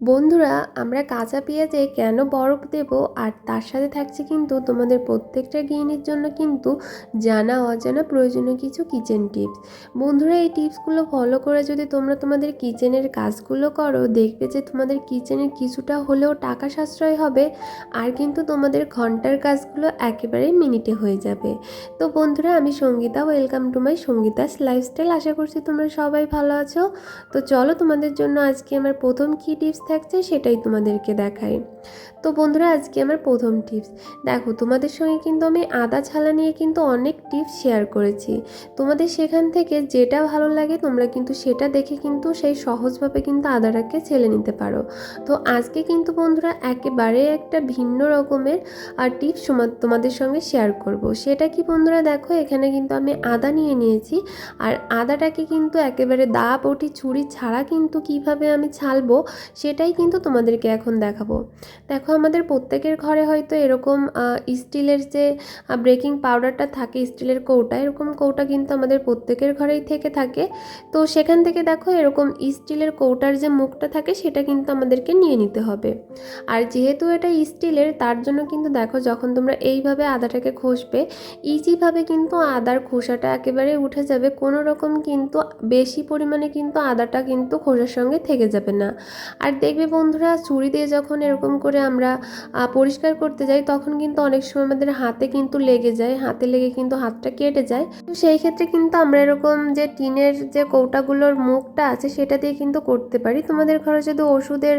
বন্ধুরা, আমরা কাঁচা পেঁয়াজে কেন বরফ দেব আর তার সাথে থাকছে কিন্তু তোমাদের প্রত্যেকটা গৃহিণীর জন্য কিন্তু জানা অজানা প্রয়োজনীয় কিছু কিচেন টিপস বন্ধুরা, এই টিপসগুলো ফলো করে যদি তোমরা তোমাদের কিচেনের কাজগুলো করো, দেখবে যে তোমাদের কিচেনের কিছুটা হলেও টাকা সাশ্রয় হবে আর কিন্তু তোমাদের ঘণ্টার কাজগুলো একেবারে মিনিটে হয়ে যাবে। তো বন্ধুরা, আমি Sangeeta welcome to my Sangeeta's lifestyle আশা করছি তোমরা সবাই ভালো আছো। তো চলো তোমাদের জন্য আজকে আমার প্রথম কী টিপস থাকছে সেটাই তোমাদেরকে দেখাই। তো বন্ধুরা, আজকে আমার প্রথম টিপস দেখো, তোমাদের সঙ্গে কিন্তু আমি আদা ছালা নিয়ে কিন্তু অনেক টিপস শেয়ার করেছি। তোমাদের সেখান থেকে যেটা ভালো লাগে, তোমরা কিন্তু সেটা দেখে কিন্তু সেই সহজভাবে কিন্তু আদাটাকে ছেলে নিতে পারো। তো আজকে কিন্তু বন্ধুরা, একেবারে একটা ভিন্ন রকমের আর টিপস তোমাদের সঙ্গে শেয়ার করব। সেটা কি বন্ধুরা, দেখো, এখানে কিন্তু আমি আদা নিয়ে নিয়েছি। আর আদাটাকে কিন্তু একেবারে দা বটি ছুরি ছাড়া কিন্তু কীভাবে আমি ছালবো, সেটাই কিন্তু তোমাদেরকে এখন দেখাবো। দেখো, আমাদের প্রত্যেকের ঘরে হয়তো এরকম স্টিলের যে ব্রেকিং পাউডারটা থাকে, স্টিলের কৌটা, এরকম কৌটা কিন্তু আমাদের প্রত্যেকের ঘরেই থেকে থাকে। তো সেখান থেকে দেখো, এরকম স্টিলের কৌটার যে মুখটা থাকে, সেটা কিন্তু আমাদেরকে নিয়ে নিতে হবে। আর যেহেতু এটা স্টিলের, তার জন্য কিন্তু দেখো, যখন তোমরা এইভাবে আদাটাকে ঘষবে, ইজিভাবে কিন্তু আদার খোসাটা একেবারে উঠে যাবে। কোনো রকম কিন্তু বেশি পরিমাণে কিন্তু আদাটা কিন্তু খোসার সঙ্গে থেকে যাবে না। আর দেখবে বন্ধুরা, ছুরি দিয়ে যখন এরকম করে আমরা পরিষ্কার করতে যাই, তখন কিন্তু অনেক সময় আমাদের হাতে কিন্তু লেগে যায়, হাতে লেগে কিন্তু হাতটা কেটে যায়। তো সেই ক্ষেত্রে কিন্তু আমরা এরকম যে টিনের যে কৌটাগুলোর মুখটা আছে, সেটা দিয়ে কিন্তু করতে পারি। তোমাদের ঘরে যদি ওষুধের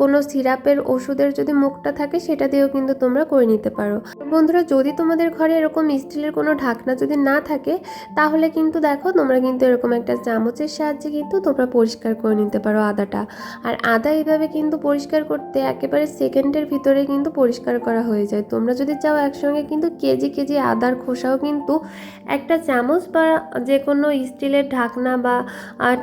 কোনো সিরাপের ওষুধের যদি মুখটা থাকে, সেটা দিয়েও কিন্তু তোমরা করে নিতে পারো। বন্ধুরা, যদি তোমাদের ঘরে এরকম স্টিলের কোনো ঢাকনা যদি না থাকে, তাহলে কিন্তু দেখো, তোমরা কিন্তু এরকম একটা চামচের সাহায্যে কিন্তু তোমরা পরিষ্কার করে নিতে পারো আদাটা। আর আদা এইভাবে কিন্তু পরিষ্কার করতে একেবারে সেকেন্ডের ভিতরে কিন্তু পরিষ্কার করা হয়ে যায়। তোমরা যদি চাও একসঙ্গে কিন্তু কেজি কেজি আদার খোসাও কিন্তু একটা চামচ বা যে কোনো স্টিলের ঢাকনা বা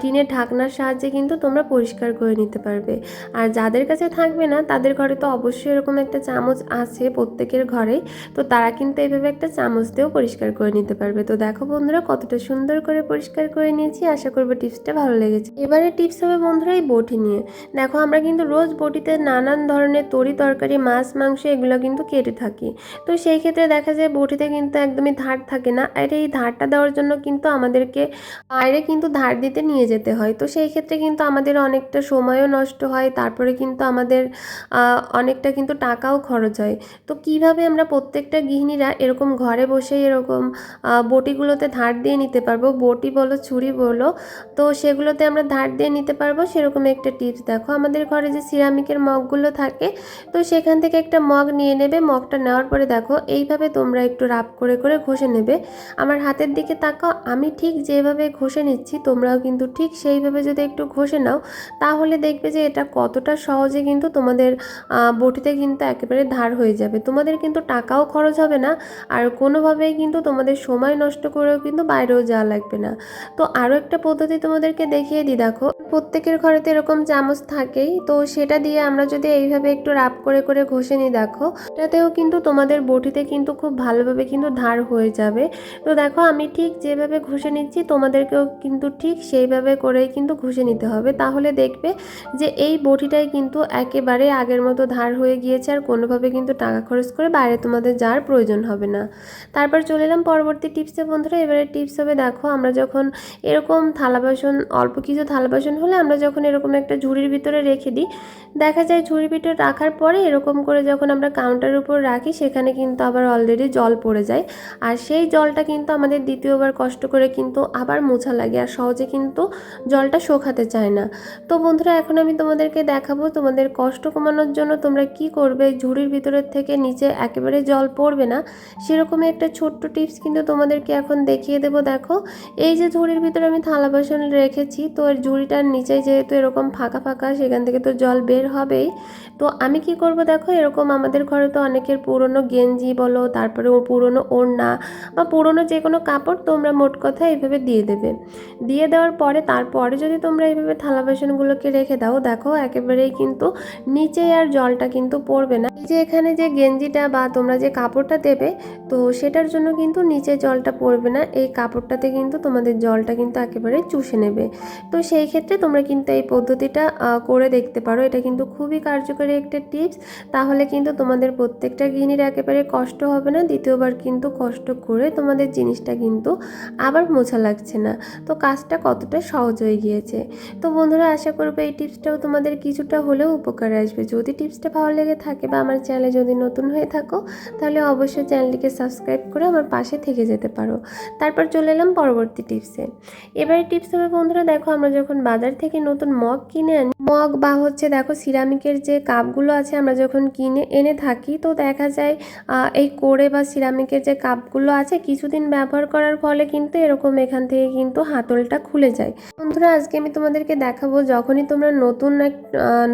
টিনের ঢাকনার সাহায্যে কিন্তু তোমরা পরিষ্কার করে নিতে পারবে। আর যাদের কাছে থাকবে না, তাদের ঘরে তো অবশ্যই এরকম একটা চামচ আছে প্রত্যেকের ঘরেই তো তারা কিন্তু এইভাবে একটা চামচ দিয়েও পরিষ্কার করে নিতে পারবে। তো দেখো বন্ধুরা, কতটা সুন্দর করে পরিষ্কার করে নিয়েছি। আশা করব টিপসটা ভালো লেগেছে। এবারে টিপস হবে বন্ধুরা এই বটি নিয়ে। দেখো আমরা কিন্তু রোজ বটিতে নানান ধরনের তরি তরকারি, মাছ, মাংস এগুলো কিন্তু কেটে থাকি। তো সেই ক্ষেত্রে দেখা যায় বটিতে কিন্তু একদমই ধার থাকে না। আর এই ধারটা দেওয়ার জন্য কিন্তু আমাদেরকে বাইরে কিন্তু ধার দিতে নিয়ে যেতে হয়। তো সেই ক্ষেত্রে কিন্তু আমাদের অনেকটা সময়ও নষ্ট হয়, তারপরে কিন্তু আমাদের অনেকটা কিন্তু টাকাও খরচ হয়। তো কীভাবে আমরা প্রত্যেকটা গৃহিণীরা এরকম ঘরে বসে এরকম বটিগুলোতে ধার দিয়ে নিতে পারব? বটি বলো, ছুরি বলো, তো সেগুলোতে আমরা ধার দিয়ে নিতে পারব? সেরকম একটা টিপস দেখো। আমাদের ঘরে যে সিরামিকের মগগুলো থাকে তো সেখান থেকে একটা মগ নিয়ে নেবে। মগটা নেওয়ার পরে দেখো, এইভাবে তোমরা একটু রাপ করে করে ঘষে নেবে। আমার হাতের দিকে তাকাও, আমি ঠিক যেভাবে ঘষে নিচ্ছি, তোমরাও কিন্তু ঠিক সেইভাবে যদি একটু ঘষে নাও, তাহলে দেখবে যে এটা কতটা সহজে কিন্তু তোমাদের বটিতে কিন্তু একেবারে ধার হয়ে যাবে। তোমাদের কিন্তু টাকাও খরচ হবে না, আর কোনোভাবেই কিন্তু তোমাদের সময় নষ্ট করেও কিন্তু বাইরেও যাওয়া লাগবে না। তো আরও একটা পদ্ধতি তোমাদেরকে দেখিয়ে দিই, দেখো। প্রত্যেকের ঘরে তো এরকম চামচ থাকেই, তো সেটা দিয়ে আমরা যদি এইভাবে একটু রাপ করে করে ঘষে নিই, দেখো। এটাতেও কিন্তু তোমাদের বটিতে কিন্তু খুব ভালোভাবে কিন্তু ধার হয়ে যাবে। তো দেখো, আমি ঠিক যেভাবে ঘষে নিচ্ছি, তোমাদেরকেও কিন্তু ঠিক সেইভাবে করেই কিন্তু ঘষে নিতে হবে। তাহলে দেখবে যে এই বটিটাই কিন্তু একেবারে আগের মতো ধার হয়ে গিয়েছে আর কোনোভাবে কিন্তু টাকা খরচ করে বাইরে তোমাদের যাওয়ার প্রয়োজন হবে না। তারপর চলে এলাম পরবর্তী টিপসে। বন্ধুরা, এবারে টিপস হবে, দেখো, আমরা যখন এরকম থালা বাসন, অল্প কিছু থালা বাসন হলে আমরা যখন এরকম একটা ঝুড়ির ভিতরে রেখে দিই, দেখা যায় ঝুড়ির ভিতরে রাখার পরে এরকম করে যখন আমরা কাউন্টারের উপর রাখি, সেখানে কিন্তু আবার অলরেডি জল পড়ে যায়। আর সেই জলটা কিন্তু আমাদের দ্বিতীয়বার কষ্ট করে কিন্তু আবার মোছা লাগে আর সহজে কিন্তু জলটা শোকাতে চায় না। তো বন্ধুরা, এখন আমি তোমাদেরকে দেখাবো তোমাদের কষ্ট কমানোর জন্য তোমরা কি করবে। ঝুড়ির ভিতরের থেকে নিচে একেবারে জল পড়বে না। সেরকমই একটা ছোট্ট টিপস কিন্তু তোমাদেরকে এখন দেখিয়ে দেবো। দেখো, এই যে ঝুড়ির ভিতরে আমি থালা বাসন রেখেছি, তো এর ঝুড়িটার নিচে যেহেতু এরকম ফাঁকা ফাঁকা, সেখান থেকে তো জল বের হবেই। তো আমি কি করব দেখো? এরকম আমাদের ঘরে তো অনেকের পুরনো গেঞ্জি বলো, তারপরে পুরনো ওড়না বা পুরনো যে কোনো কাপড় তোমরা মোট কথা এইভাবে দিয়ে দেবে। দিয়ে দেওয়ার পরে তারপরে যদি তোমরা এইভাবে থালা বাসনগুলোকে রেখে দাও, দেখো একেবারেই কিন্তু নিচে আর জলটা কিন্তু পড়বে না। যে এখানে যে গেঞ্জিটা বা তোমরা যে কাপড়টা দেবে, তো সেটার জন্য কিন্তু নিচে জলটা পড়বে না। এই কাপড়টাতে কিন্তু তোমাদের জলটা কিন্তু একেবারে চুষে নেবে। তো সেই ক্ষেত্রে তোমরা কিন্তু এই পদ্ধতিটা করে দেখতে পারো। এটা কিন্তু খুবই কার্যকরী একটা টিপস তাহলে কিন্তু তোমাদের প্রত্যেকটা গৃহিণীর একেবারে কষ্ট হবে না, দ্বিতীয়বার কিন্তু কষ্ট করে তোমাদের জিনিসটা কিন্তু আবার মোছা লাগছে না। তো কাজটা কতটা সহজ হয়ে গিয়েছে। তো বন্ধুরা, আশা করব এই টিপসটাও তোমাদের কিছুটা হলেও উপকারে আসবে। যদি টিপসটা ভালো লেগে থাকে বা আমার চ্যানেলে যদি নতুন হয়ে থাকো, তাহলে অবশ্যই চ্যানেলটিকে সাবস্ক্রাইব করে আমার পাশে থেকে যেতে পারো। তারপর চলে এলাম পরবর্তী টিপসে এবারে টিপস হবে বন্ধুরা, দেখো আমরা যখন বাজার থেকে নতুন মগ কিনে আনি মগ বা হচ্ছে দেখো সিরামিকের যে কাপগুলো আছে আমরা যখন কিনে, এনে থাকি, তো দেখা যায় এই কোড়ে বা সিরামিকের যে কাপগুলো আছে কিছুদিন ব্যবহার করার ফলে কিন্তু এরকম এখান থেকে কিন্তু হাতলটা খুলে যায়। বন্ধুরা, আজকে আমি তোমাদেরকে দেখাবো যখনই তোমরা নতুন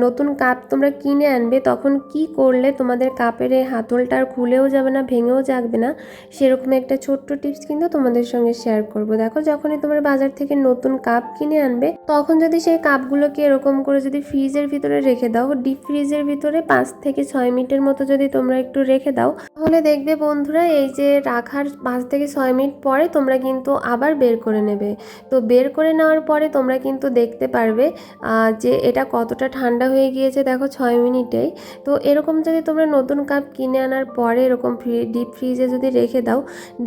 নতুন কাপ তোমরা কিনে আনবে, তখন কি করলে তোমাদের কাপের এই হাতলটা আর খুলেও যাবে না, ভেঙেও যাবে না, সেরকম একটা ছোট্ট টিপস কিন্তু তোমাদের সঙ্গে শেয়ার করব। দেখো, যখনই তোমরা বাজার থেকে নতুন কাপ কিনে আনবে, তখন যদি সেই কাপগুলোকে এরকম করে যদি ফ্রিজের ভিতরে রেখে দাও ডিপ ফ্রিজের ভিতরে পাঁচ থেকে ছয় মিনিটের মতো যদি তোমরা একটু রেখে দাও, তাহলে দেখবে বন্ধুরা এই যে রাখার পাঁচ থেকে ছয় মিনিট পরে তোমরা কিন্তু আবার বের করে নেবে। তো বের করে নেওয়ার পরে তোমরা কিন্তু দেখতে পারবে যে এটা কতটা ঠান্ডা হয়ে গিয়েছে দেখো ছয় মিনিটেই তো এরকম যদি তোমরা নতুন কাপ কিনে আনার পরে এরকম ডিপ ফ্রিজে যদি রেখে দাও,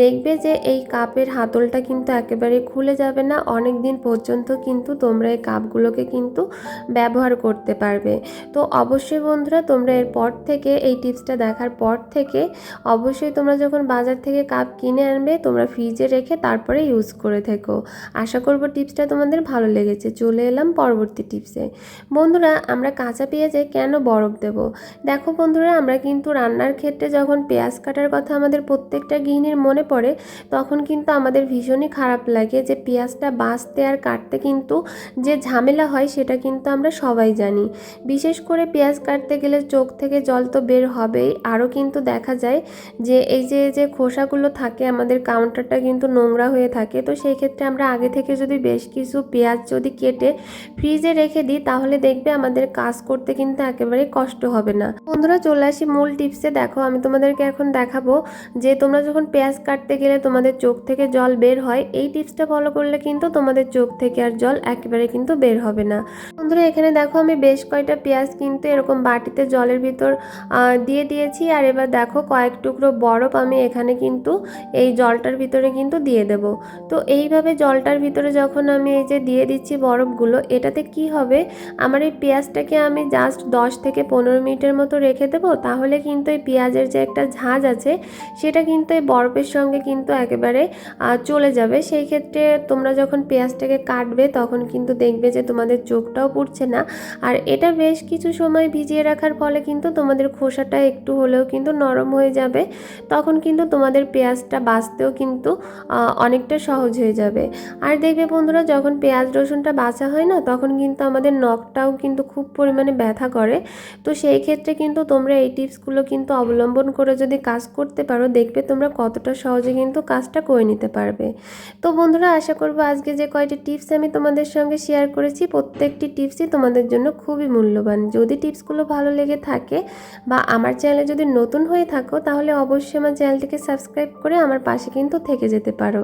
দেখবে যে এই কাপের হাতলটা কিন্তু একেবারে খুলে যাবে না। অনেক দিন পর্যন্ত কিন্তু তোমরা এই কাপগুলোকে কিন্তু ব্যবহার করতে পারবে। তো অবশ্যই বন্ধুরা, তোমরা এরপর থেকে, এই টিপসটা দেখার পর থেকে, অবশ্যই তোমরা যখন বাজার থেকে কাপ কিনে আনবে, তোমরা ফ্রিজে রেখে তারপরে ইউজ করে থেকো। আশা করব টিপসটা তোমাদের ভালো লেগেছে। চলে এলাম পরবর্তী টিপসে। বন্ধুরা, আমরা কাঁচা পেঁয়াজে কেন বরফ দেব? দেখো বন্ধুরা, আমরা কিন্তু রান্নার ক্ষেত্রে যখন পেঁয়াজ কাটার কথা আমাদের প্রত্যেকটা গৃহিণীর মনে পড়ে, তখন কিন্তু আমাদের ভীষণই খারাপ লাগে যে পেঁয়াজটা বাছতে আর কাটতে কিন্তু যে ঝামেলা হয়, সেটা কিন্তু আমরা সবাই জানি। বিশেষ করে পেঁয়াজ কাটতে গেলে চোখ থেকে জল তো বের হবেই। আরও কিন্তু দেখা যায় যে এই যে যে খোসাগুলো থাকে, আমাদের কাউন্টারটা কিন্তু নোংরা হয়ে থাকে। তো সেই ক্ষেত্রে আমরা আগে থেকে যদি বেশ কিছু পেঁয়াজ যদি কেটে ফ্রিজে রেখে দিই, তাহলে দেখবে আমাদের কাজ করতে কিন্তু একেবারে কষ্ট হবে না। বন্ধুরা, চলে আসি মূল টিপসে দেখো, আমি তোমাদেরকে এখন দেখাবো যে তোমরা যখন পেঁয়াজ কাটতে গেলে তোমাদের চোখ থেকে জল বের হয়, এই টিপসটা ফলো করলে কিন্তু তোমাদের চোখ থেকে আর জল একেবারে কিন্তু বের হবে না। বন্ধুরা এখানে দেখো আমি বেশ কয়টা পেঁয়াজ কিন্তু এরকম বাটিতে জলের ভিতর দিয়ে দিয়েছি। আর এবার দেখো কয়েক টুকরো বরফ আমি এখানে কিন্তু এই জলটার ভিতরে কিন্তু দিয়ে দেব। তো এইভাবে জলটার ভিতরে যখন আমি এই যে দিয়ে দিচ্ছি বরফগুলো, এটাতে কি হবে? আমার এই পেঁয়াজটাকে আমি জাস্ট দশ থেকে পনেরো মিনিটের মতো রেখে দেবো। তাহলে কিন্তু এই পেঁয়াজের যে একটা ঝাঁজ আছে, সেটা কিন্তু এই বরফের সঙ্গে কিন্তু একেবারে চলে যাবে। সেই ক্ষেত্রে তোমরা যখন পেঁয়াজটাকে কাটবে, তখন কিন্তু দেখবে যে তোমাদের চোখটাও পুড়ছে না। আর এটা বেশ কিছু সময় ভিজিয়ে রাখার ফলে কিন্তু তোমাদের খোসাটা একটু হলেও কিন্তু নরম হয়ে যাবে। তখন কিন্তু তোমাদের পেঁয়াজটা বাছতেও কিন্তু অনেকটা সহজ হয়ে যাবে। আর দেখবে বন্ধুরা, যখন পেঁয়াজ রসুনটা বাছা হয় না, তখন কিন্তু আমাদের নখটাও কিন্তু খুব পরিমাণে ব্যথা করে। তো সেই ক্ষেত্রে কিন্তু তোমরা এই টিপসগুলো কিন্তু অবলম্বন করে যদি কাজ করতে পারো, দেখবে তোমরা কতটা সহজে কিন্তু কাজটা করে নিতে পারবে। তো বন্ধুরা, আশা করব আজকে যে কয়টি টিপস আমি তোমাদের সঙ্গে শেয়ার করেছি, প্রত্যেকটি টিপসই তোমাদের জন্য খুবই মূল্যবান। যদি টিপসগুলো ভালো লেগে থাকে বা আমার চ্যানেলে যদি নতুন হয়ে থাকো, তাহলে অবশ্যই আমার চ্যানেলটিকে সাবস্ক্রাইব করে আমার পাশে কিন্তু থেকে যেতে পারো।